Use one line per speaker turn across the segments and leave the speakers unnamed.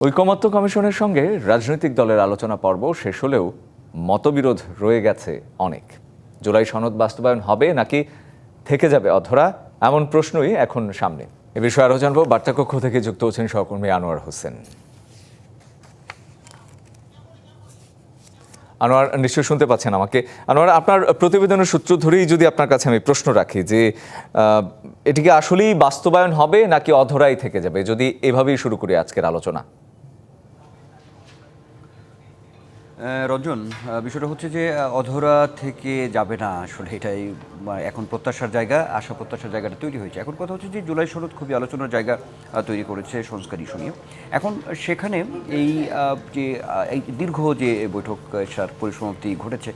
ঐকমত্য কমিশনের সঙ্গে রাজনৈতিক দলের আলোচনা পর্ব শেষ হলেও মতবিরোধ রয়ে গেছে অনেক। জুলাই সনদ বাস্তবায়ন হবে নাকি থেকে যাবে অধরা এমন প্রশ্নই এখন সামনে। এ বিষয়ে আরও জানব বার্তাকক্ষ থেকে যুক্ত হচ্ছেন সহকর্মী আনোয়ার হোসেন। আনোয়ার নিশ্চয়ই শুনতে পাচ্ছেন আমাকে। আনোয়ার আপনার প্রতিবেদনের সূত্র ধরেই যদি আপনার কাছে আমি প্রশ্ন রাখি যে আহ, এটি আসলেই বাস্তবায়ন হবে নাকি অধরাই থেকে যাবে যদি এভাবেই শুরু করি আজকের আলোচনা?
রঞ্জন বিষয়টা হচ্ছে যে অধরা থেকে যাবে না আসলে, এটাই এখন প্রত্যাশার জায়গা, আশা প্রত্যাশার জায়গাটা তৈরি হয়েছে। এখন কথা হচ্ছে যে, জুলাই সনদ খুবই আলোচনার জায়গা তৈরি করেছে সংস্কার ইস্যু নিয়ে। এখন সেখানে এই যে এই দীর্ঘ যে বৈঠক সার পরিসমাপ্তি ঘটেছে,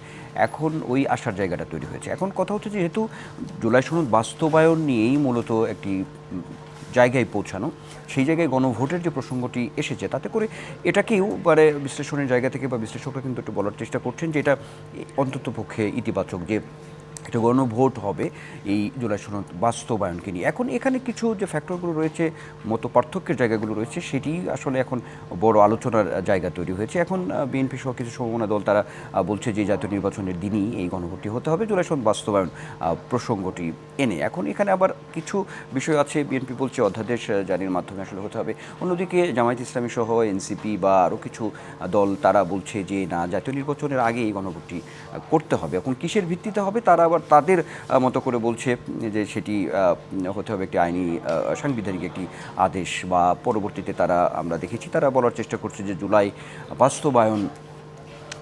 এখন ওই আশার জায়গাটা তৈরি হয়েছে। এখন কথা হচ্ছে যেহেতু জুলাই সনদ বাস্তবায়ন নিয়েই মূলত একটি জায়গায় পৌঁছানো, সেই জায়গায় গণভোটের যে প্রসঙ্গটি এসেছে, তাতে করে এটাকেও মানে বিশ্লেষণের জায়গা থেকে বা বিশ্লেষকরা কিন্তু একটু বলার চেষ্টা করছেন যে এটা অন্তত পক্ষে ইতিবাচক যে একটা গণভোট হবে এই জুলাই বাস্তবায়নকে নিয়ে। এখন এখানে কিছু যে ফ্যাক্টরগুলো রয়েছে, মতো পার্থক্যের জায়গাগুলো রয়েছে, সেটি আসলে এখন বড় আলোচনার জায়গা তৈরি হয়েছে। এখন বিএনপি সহ কিছু সমমনা দল তারা বলছে যে জাতীয় নির্বাচনের দিনই এই গণভোটটি হতে হবে, জুলাই বাস্তবায়ন প্রসঙ্গটি এনে। এখন এখানে আবার কিছু বিষয় আছে, বিএনপি বলছে অধ্যাদেশ জারির মাধ্যমে আসলে হতে হবে। অন্যদিকে জামায়াত ইসলামী সহ এনসিপি বা আরও কিছু দল তারা বলছে যে না, জাতীয় নির্বাচনের আগে এই গণভোটটি করতে হবে। এখন কিসের ভিত্তিতে হবে, তারা আবার তাদের মতো করে বলছে যে সেটি হতে হবে একটি আইনি সাংবিধানিক একটি আদেশ বা পরবর্তীতে তারা আমরা দেখেছি। তারা বলার চেষ্টা করছে যে জুলাই বাস্তবায়ন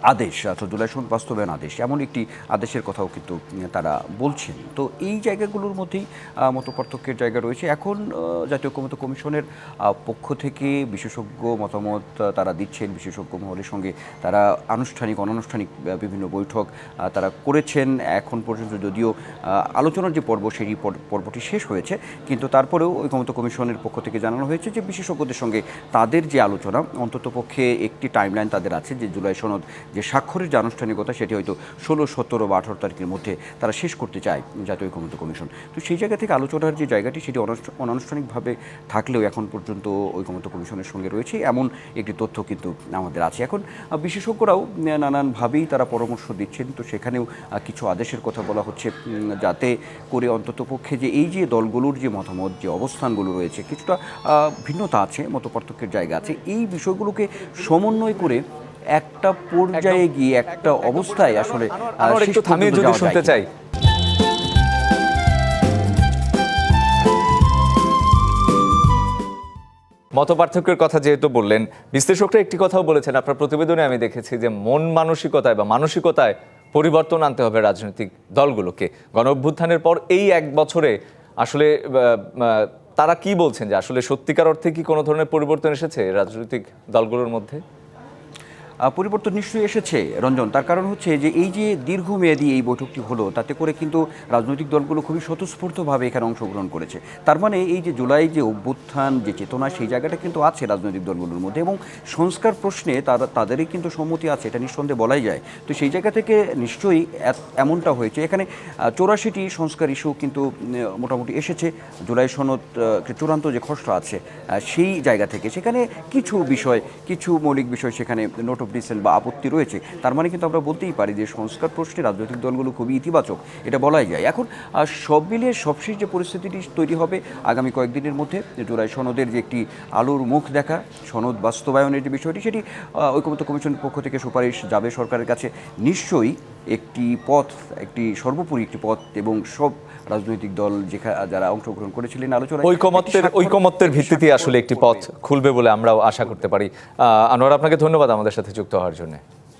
আদেশ জুলাই সনদ বাস্তবায়ন আদেশ এমন একটি আদেশের কথাও কিন্তু তারা বলছেন। তো এই জায়গাগুলোর মধ্যেই আহ, মত পার্থক্যের জায়গা রয়েছে। এখন জাতীয় ঐকমত্য কমিশনের পক্ষ থেকে বিশেষজ্ঞ মতামত তারা দিচ্ছেন। বিশেষজ্ঞ মহলের সঙ্গে তারা আনুষ্ঠানিক অনানুষ্ঠানিক বিভিন্ন বৈঠক তারা করেছেন। এখন পর্যন্ত যদিও আলোচনার যে পর্ব সেই পর- পর্বটি শেষ হয়েছে। কিন্তু তারপরেও ঐকমত্য কমিশনের পক্ষ থেকে জানানো হয়েছে যে বিশেষজ্ঞদের সঙ্গে তাদের যে আলোচনা অন্তত পক্ষে একটি টাইমলাইন তাদের আছে যে জুলাই সনদ যে স্বাক্ষরের যে আনুষ্ঠানিকতা সেটি হয়তো ষোলো, সতেরো বা আঠারো তারিখের মধ্যে তারা শেষ করতে চায় জাতীয় ঐকমত্য কমিশন। তো সেই জায়গা থেকে আলোচনার যে জায়গাটি সেটি অনানুষ্ঠা- অনানুষ্ঠানিকভাবে থাকলেও এখন পর্যন্ত ঐকমত্য কমিশনের সঙ্গে রয়েছে। এমন একটি তথ্য কিন্তু আমাদের আছে। এখন বিশেষজ্ঞরাও নানানভাবেই তারা পরামর্শ দিচ্ছেন। তো সেখানেও কিছু আদেশের কথা বলা হচ্ছে যাতে করে অন্তত পক্ষে যে এই যে দলগুলোর যে মতামত, যে অবস্থানগুলো রয়েছে, কিছুটা ভিন্নতা আছে মত পার্থক্যের জায়গা আছে, এই বিষয়গুলোকে সমন্বয় করে একটা পর্যায়ে গিয়ে একটা অবস্থায় আসলে
একটু থামিয়ে যদি শুনতে চাই মত পার্থক্যের কথা যেহেতু বললেন বিশ্লেষকরা একটি কথাও বলেছেন আপনার প্রতিবেদনে আমি দেখেছি যে মন মানসিকতায় বা মানসিকতায় পরিবর্তন আনতে হবে রাজনৈতিক দলগুলোকে। গণ অভ্যুত্থানের পর এই এক বছরে আসলে তারা কি বলছেন যে আসলে সত্যিকার অর্থে কি কোনো ধরনের পরিবর্তন এসেছে রাজনৈতিক দলগুলোর মধ্যে?
পরিবর্তন নিশ্চয়ই এসেছে, রঞ্জন। তার কারণ হচ্ছে যে এই যে দীর্ঘমেয়াদী এই বৈঠকটি হলো, তাতে করে কিন্তু রাজনৈতিক দলগুলো খুবই স্বতঃস্ফূর্তভাবে এখানে অংশগ্রহণ করেছে। তার মানে এই যে জুলাই যে অভ্যুত্থান, যে চেতনা, সেই জায়গাটা কিন্তু আছে রাজনৈতিক দলগুলোর মধ্যে এবং সংস্কার প্রশ্নে তারা তাদেরই কিন্তু সম্মতি আছে, এটা নিঃসন্দেহে বলাই যায়। তো সেই জায়গা থেকে নিশ্চয়ই এমনটা হয়েছে। এখানে চৌরাশিটি সংস্কার ইস্যু কিন্তু মোটামুটি এসেছে। জুলাই সনদ চূড়ান্ত যে খসড়া আছে সেই জায়গা থেকে। সেখানে কিছু বিষয়, কিছু মৌলিক বিষয় সেখানে নোট ডিসেন্ট বা আপত্তি রয়েছে তার মানে কিন্তু আমরা বলতেই পারি যে সংস্কার প্রশ্নে রাজনৈতিক দলগুলো খুবই ইতিবাচক এটা বলাই যায়। এখন সব মিলিয়ে সবশেষ যে পরিস্থিতিটি তৈরি হবে আগামী কয়েকদিনের মধ্যে যে জুলাই সনদের যে একটি আলোর মুখ দেখা সনদ বাস্তবায়নের যে বিষয়টি সেটি আহ, ঐকমত্য কমিশনের পক্ষ থেকে সুপারিশ যাবে সরকারের কাছে নিশ্চয়ই একটি পথ একটি সর্বোপরি একটি পথ এবং সব রাজনৈতিক দল যেখানে যারা অংশগ্রহণ করেছিলেন আলোচনায়
ঐকমত্যের ঐকমত্যের ভিত্তিতে আসলে একটি পথ খুলবে বলে আমরাও আশা করতে পারি। আনোয়ার আপনাকে ধন্যবাদ আমাদের সাথে যুক্ত হওয়ার জন্য।